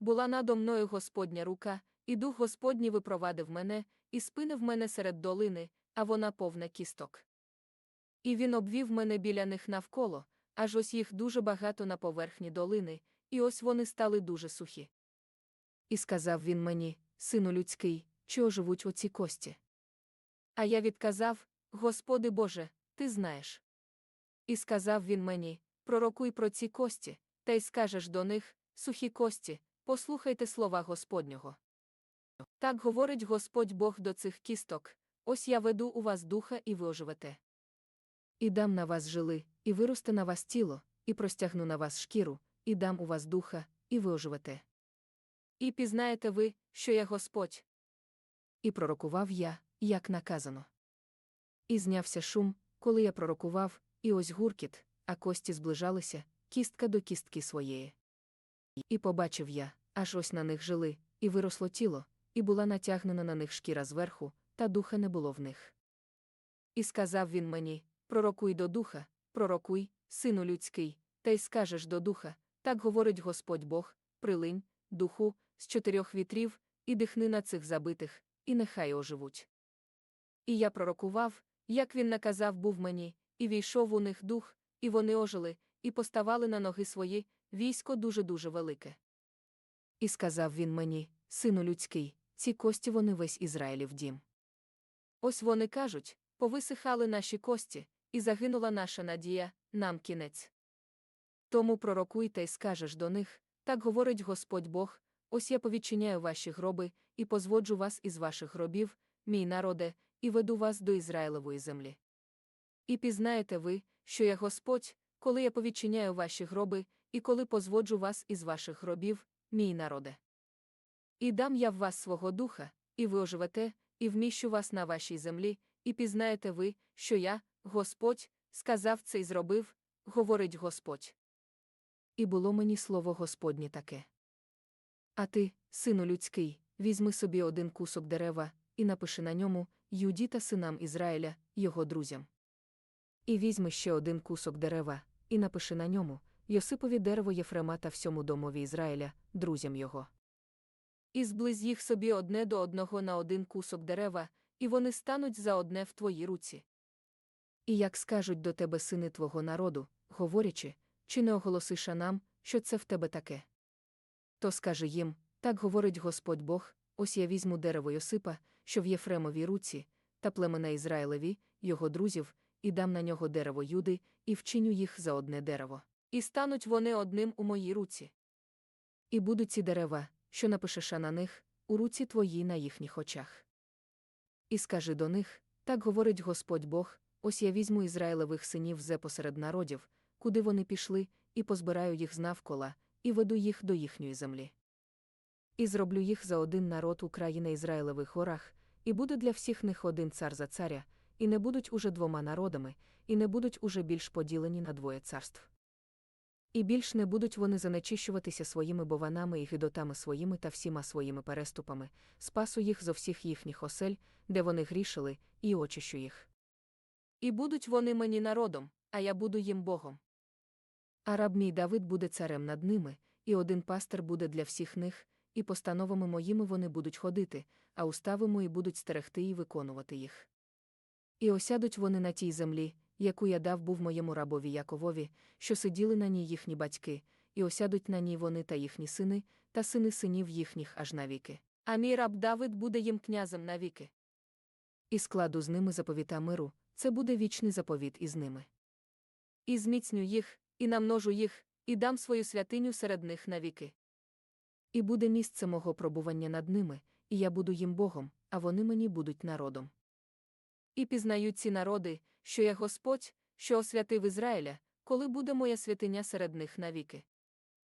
була надо мною Господня рука, і дух Господній випровадив мене, і спинив мене серед долини, а вона повна кісток. І він обвів мене біля них навколо, аж ось їх дуже багато на поверхні долини, і ось вони стали дуже сухі. І сказав він мені, сину людський, чи оживуть оці кості. А я відказав, Господи Боже, ти знаєш. І сказав він мені, пророкуй про ці кості, та й скажеш до них, сухі кості, послухайте слова Господнього. Так говорить Господь Бог до цих кісток, ось я веду у вас духа і ви оживете. І дам на вас жили, і виросте на вас тіло, і простягну на вас шкіру, і дам у вас духа, і ви оживете. І пізнаєте ви, що я Господь. І пророкував я, як наказано. І знявся шум, коли я пророкував, і ось гуркіт, а кості зближалися, кістка до кістки своєї. І побачив я, аж ось на них жили, і виросло тіло, і була натягнена на них шкіра зверху, та духа не було в них. І сказав він мені: Пророкуй до духа, пророкуй, сину людський, та й скажеш до духа, так говорить Господь Бог, прилинь, духу, з чотирьох вітрів, і дихни на цих забитих, і нехай оживуть. І я пророкував, як він наказав був мені, і війшов у них дух, і вони ожили, і поставали на ноги свої, військо дуже-дуже велике. І сказав він мені, сину людський, ці кості вони весь Ізраїлів дім. Ось вони кажуть, повисихали наші кості, і загинула наша надія, нам кінець. Тому пророкуй та й скажеш до них, так говорить Господь Бог, ось я повідчиняю ваші гроби, і позводжу вас із ваших гробів, мій народе, і веду вас до Ізраїлевої землі. І пізнаєте ви, що я Господь, коли я повідчиняю ваші гроби, і коли позводжу вас із ваших гробів, мій народе. І дам я в вас свого духа, і ви оживете, і вміщу вас на вашій землі, і пізнаєте ви, що я, Господь, сказав це і зробив, говорить Господь. І було мені слово Господнє таке. А ти, сину людський, візьми собі один кусок дерева, і напиши на ньому Юді та синам Ізраїля, його друзям. І візьми ще один кусок дерева, і напиши на ньому Йосипові дерево Єфрема та всьому домові Ізраїля, друзям його. І зблизь їх собі одне до одного на один кусок дерева, і вони стануть за одне в твоїй руці. І як скажуть до тебе сини твого народу, говорячи, чи не оголосиша нам, що це в тебе таке? То скажи їм, так говорить Господь Бог, ось я візьму дерево Йосипа, що в Єфремовій руці, та племена Ізраїлеві, його друзів, і дам на нього дерево Юди, і вчиню їх за одне дерево. І стануть вони одним у моїй руці. І будуть ці дерева, що напишеш на них, у руці твоїй на їхніх очах. І скажи до них, так говорить Господь Бог, ось я візьму Ізраїлевих синів зе посеред народів, куди вони пішли, і позбираю їх знавкола, і веду їх до їхньої землі. І зроблю їх за один народ у країни Ізраїлевих горах, і буде для всіх них один цар за царя, і не будуть уже двома народами, і не будуть уже більш поділені на двоє царств. І більш не будуть вони занечищуватися своїми бованами і гидотами своїми та всіма своїми переступами, спасу їх зо всіх їхніх осель, де вони грішили, і очищу їх. І будуть вони мені народом, а я буду їм Богом. А раб мій Давид буде царем над ними, і один пастир буде для всіх них, і постановами моїми вони будуть ходити, а устави мої будуть стерегти і виконувати їх. І осядуть вони на тій землі, яку я дав був моєму рабові Яковові, що сиділи на ній їхні батьки, і осядуть на ній вони та їхні сини, та сини синів їхніх аж навіки. А мій раб Давид буде їм князем навіки. І складу з ними заповіта миру, це буде вічний заповіт із ними. І зміцню їх, і намножу їх, і дам свою святиню серед них навіки. І буде місце мого пробування над ними, і я буду їм Богом, а вони мені будуть народом. І пізнають ці народи, що я Господь, що освятив Ізраїля, коли буде моя святиня серед них навіки.